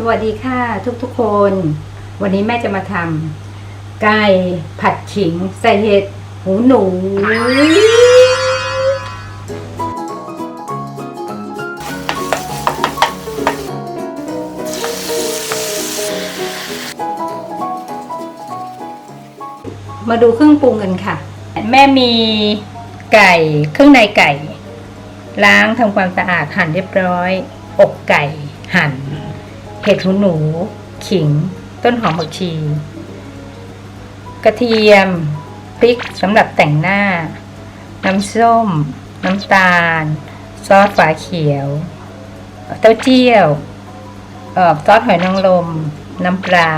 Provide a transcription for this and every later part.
สวัสดีค่ะทุกๆคน วันนี้แม่จะมาทำไก่ผัดขิงใส่เห็ดหูหนู มาดูเครื่องปรุงกันค่ะ แม่มีไก่เครื่องในไก่ ล้างทำความสะอาดหั่นเรียบร้อย อกไก่หั่น ห็ดหูหนู ขิง ต้นหอมผักชี กระเทียม พริกสำหรับแต่งหน้า น้ำส้ม น้ำตาล ซอสฝาเขียว เต้าเจี้ยวออซอสหอยนางรม น้ำปลา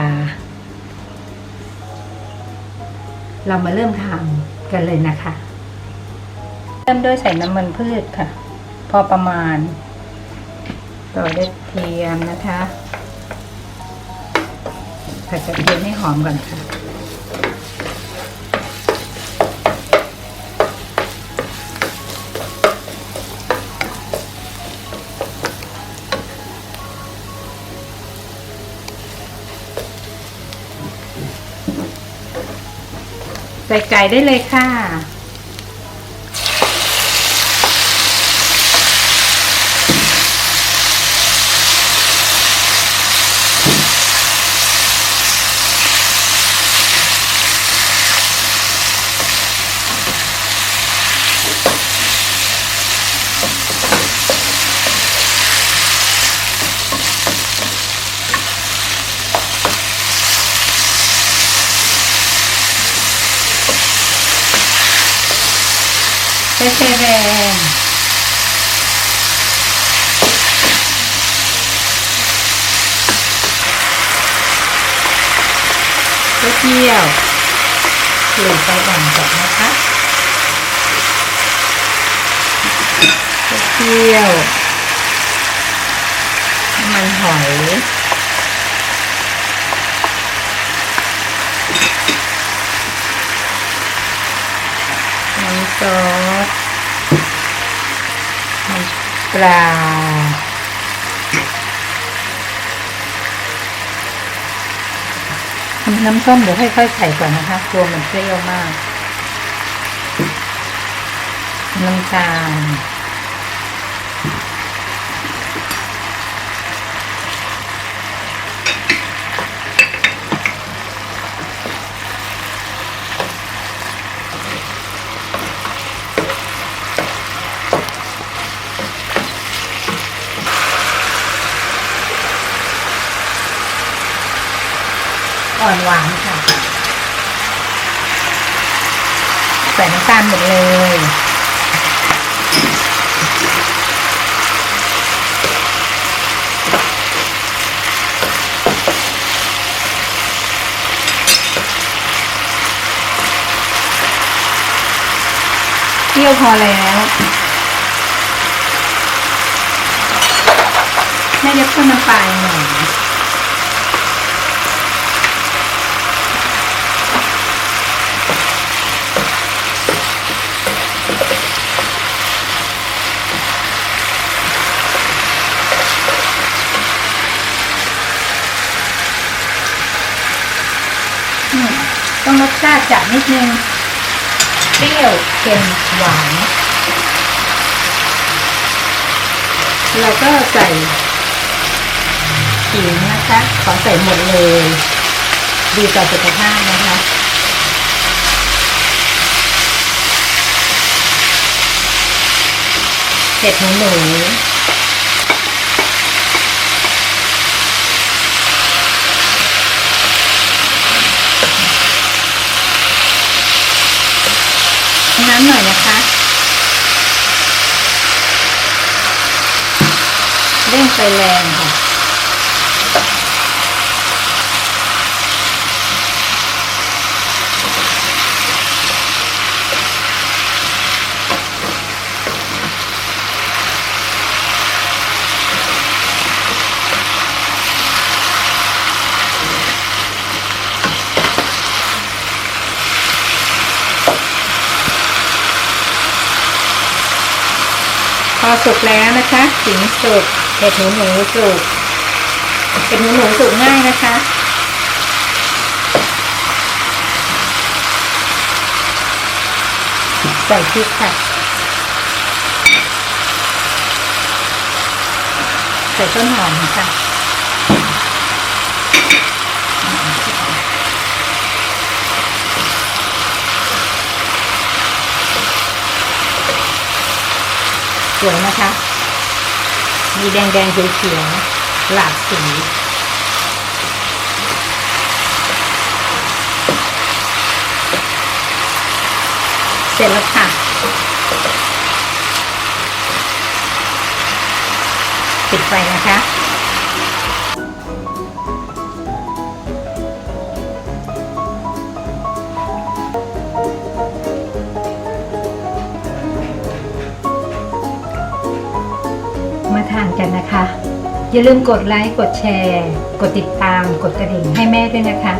เรามาเริ่มทำกันเลยนะคะ เริ่มด้วยใส่น้ำมันพืชค่ะ พอประมาณ ต่อด้วยเทียมนะคะ ผัดกระเทียมให้หอมก่อนค่ะใส่ไก่ได้เลยค่ะ ใส่ไฟแรงเต้าเจี้ยวเปลี่ยนไฟอ่อนก่อนนะคะเต้าเจี้ยวมันหอยน้ำซอสน้ำป ลา น้ำส้มเดี๋ยวค่อยๆใส่ก่อนนะคะกลัวมันเปรี้ยวมาก น้ำตาล อ่อนหวานค่ะ ใส่น้ำตาลหมดเลยเปรี้ยวพอแล้วแม่จะเพิ่มน้ำปลาหน่อย อืม ต้องรสชาติจัดนิดนึง เปรี้ยวเค็มหวาน เราก็ใส่ขิงนะคะ ขอใส่หมดเลย ดีต่อสุขภาพนะคะเห็ดหมูหนูำหน่อยนะคะเร่งไฟแรงค่ะ สุกแล้วนะคะขิงสุกเห็ดหมูหมูสุกเป็ดหมูหมูสุกง่ายนะคะใส่พริกค่ะใส่ต้นหอมค่ะ สวยนะคะ มีแดงแดงๆเขียวๆหลากสี เสร็จแล้วค่ะ ปิดไฟนะคะ ทานกันนะคะ อย่าลืมกดไลค์ กดแชร์ กดติดตาม กดกระดิ่งให้แม่ด้วยนะคะ